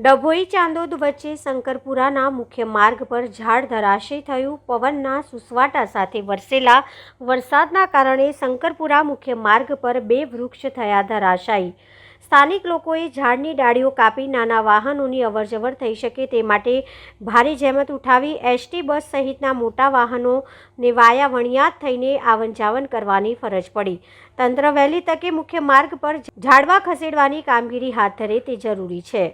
ડભોઈ ચાંદોદ વચ્ચે શંકરપુરાના મુખ્ય માર્ગ પર ઝાડ ધરાશયી થયું. પવનના સુસવાટા સાથે વરસેલા વરસાદના કારણે શંકરપુરા મુખ્ય માર્ગ પર બે વૃક્ષ થયા ધરાશાયી. સ્થાનિક લોકોએ ઝાડની ડાળીઓ કાપી નાના વાહનોની અવરજવર થઈ શકે તે માટે ભારે જહેમત ઉઠાવી એસટી બસ સહિતના મોટા વાહનોને વાયા વણિયાદ થઈને આવન જાવન કરવાની ફરજ પડી. તંત્ર વહેલી તકે મુખ્ય માર્ગ પર ઝાડવા ખસેડવાની કામગીરી હાથ ધરે તે જરૂરી છે.